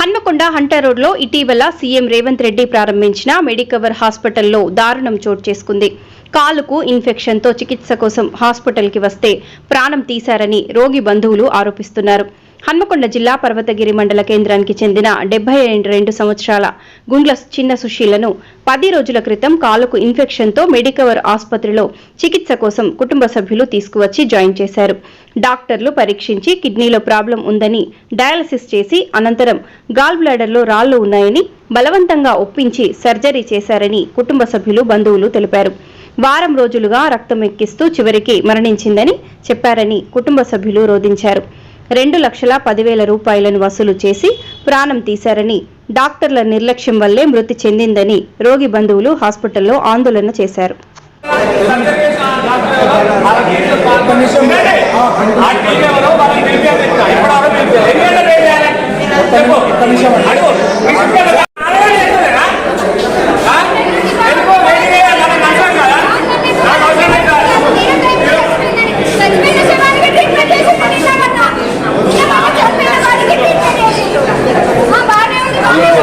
Hanamkonda Hunter రోడ్లో ఇటీవల CM Revanth Reddy ప్రారంభించిన మెడికవర్ హాస్పిటల్లో దారుణం చోటు చేసుకుంది. కాలుకు ఇన్ఫెక్షన్తో చికిత్స కోసం హాస్పిటల్కి వస్తే ప్రాణం తీశారని రోగి బంధువులు ఆరోపిస్తున్నారు. హన్మకొండ జిల్లా పర్వతగిరి మండల కేంద్రానికి చెందిన డెబ్బై రెండు సంవత్సరాల గుండ్ల చిన్న సుశీలను పది రోజుల క్రితం కాలుకు ఇన్ఫెక్షన్తో మెడికవర్ ఆసుపత్రిలో చికిత్స కోసం కుటుంబ సభ్యులు తీసుకువచ్చి జాయిన్ చేశారు. డాక్టర్లు పరీక్షించి కిడ్నీలో ప్రాబ్లం ఉందని డయాలసిస్ చేసి అనంతరం గాల్ బ్లాడర్లో రాళ్ళు ఉన్నాయని బలవంతంగా ఒప్పించి సర్జరీ చేశారని కుటుంబ సభ్యులు బంధువులు తెలిపారు. వారం రోజులుగా రక్తం ఎక్కిస్తూ చివరికి మరణించిందని చెప్పారని కుటుంబ సభ్యులు రోధించారు. రెండు లక్షల పదివేల రూపాయలను వసూలు చేసి ప్రాణం తీశారని డాక్టర్ల నిర్లక్ష్యం వల్లే మృతి చెందిందని రోగి బంధువులు హాస్పిటల్లో ఆందోళన చేశారు చచ్చిపోయిన శవానికి ట్రీట్మెంట్ చేసి పనిచేయమన్నా. ఇంకా మాకు చనిపోయిన వాడికి ట్రీట్మెంట్ చేసి. ఆ, బాగానే ఉంది, బాగానే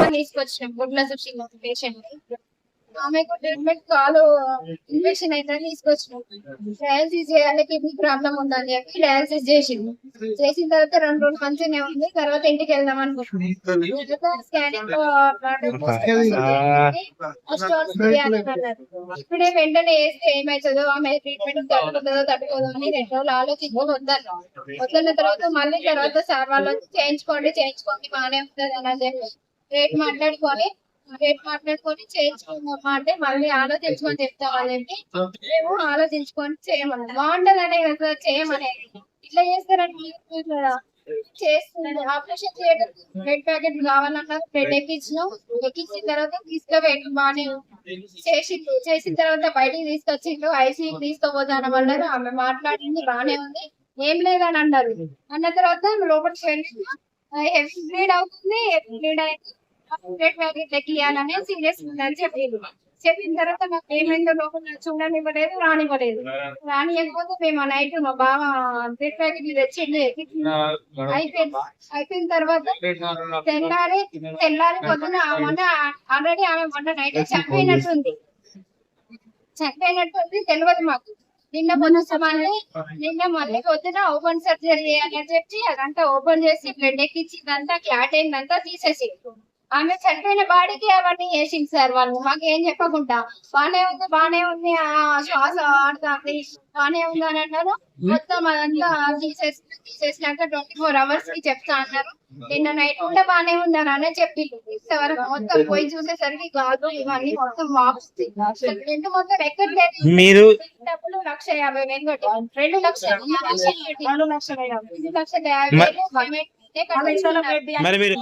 ఉంది. తీసుకొచ్చినాం గుడ్ల సుశీల పేషెంట్ ఆమెకు ట్రీట్మెంట్ కాలు ఇన్ఫెక్షన్ అయిందని తీసుకొచ్చినాం. డయాలసిస్ చేయాలి కిడ్నీ ప్రాబ్లం ఉందని చెప్పి డయాలసిస్ చేసింది. చేసిన తర్వాత రెండు రోజులు మంచిగానే ఉంది. తర్వాత ఇంటికి వెళ్దాం అనుకుంటున్నాం. స్కానింగ్ ఇప్పుడే వెంటనే వేస్తే ఏమవుతుందో ఆమె ట్రీట్మెంట్ తట్టుకుంటుందో తట్టుకోదో అని రెండు రోజులు ఆలోచించుకొని వద్దన్నాం వద్దన్న తర్వాత మళ్ళీ తర్వాత సార్ వాళ్ళు వచ్చి చేయించుకోండి చేయించుకోండి బాగానే ఉంటుంది అని చెప్పి రేట్ మాట్లాడుకొని రేట్ మాట్లాడుకొని చేయించుకుందామా అంటే మళ్ళీ ఆలోచించుకొని చెప్తా చెప్పి మేము ఆలోచించుకొని చేయమని బాగుంటది అనే కదా చేయమనేది. ఇట్లా చేస్తారని మీరు కదా. ఆపరేషన్ చేయడం బ్లడ్ ప్యాకెట్ కావాలన్నా బ్లడ్ ఎక్కించినాం. ఎక్కించిన తర్వాత తీసుకుపోయి బాగానే చేసి చేసిన తర్వాత బయటికి తీసుకొచ్చిండ్రు ఐసీయూకి తీసుకోపోతాను అన్నారు. ఆమె మాట్లాడింది బాగానే ఉంది. ఏం లేదని అన్నారు. అన్న తర్వాత లోపలికి వెళ్ళి హెవీ బ్లీడ్ అవుతుంది. బ్లీడ్ అయింది. బ్లడ్ సీరియస్ ఉందని చెప్పింది చెప్పిన తర్వాత మాకు ఏమైందో లోపల చూడనివ్వలేదు రానివ్వలేదు. రానియకపోతే మేము నైట్ మా బావ బ్రెడ్ ప్యాకెట్ తెచ్చింది. అయిపోయింది. అయిపోయిన తర్వాత తెల్లారి తెల్లారి పొద్దున మొన్న ఆల్రెడీ ఆమె మొన్న నైట్ చనిపోయినట్టుంది. చనిపోయినట్టుంది తెలియదు మాకు. నిన్న మొన్న సమాన్ని నిన్న మళ్ళీ పొద్దున ఓపెన్ సర్జరీ చేయాలని చెప్పి అదంతా ఓపెన్ చేసి బ్లడ్ ఎక్కించి ఇదంతా క్లాట్ అయిందంతా తీసేసి ఆమె చనిపోయిన బాడీకి అవన్నీ చేసింది సార్ వాళ్ళు. మాకు ఏం చెప్పకుండా. బానే ఉంది బానే ఉంది ఆ శ్వాస ఆడుతుంది బానే ఉంది అని అన్నారు. మొత్తం అదంతా తీసేసి తీసేసినాక ట్వంటీ ఫోర్ అవర్స్కి చెప్తా అన్నారు. నిన్న నైట్ కూడా బానే ఉంది అని అనే చెప్పి ఇంతవరకు మొత్తం పోయి చూసేసరికి గాజు ఇవన్నీ మొత్తం వాపుస్తాయి రెండు మొత్తం ఎక్కడ లేదు మీరు డబ్బులు లక్ష యాభై వేలు కట్టి రెండు లక్షలు రెండు లక్షల యాభై వేలు. మరి మీరు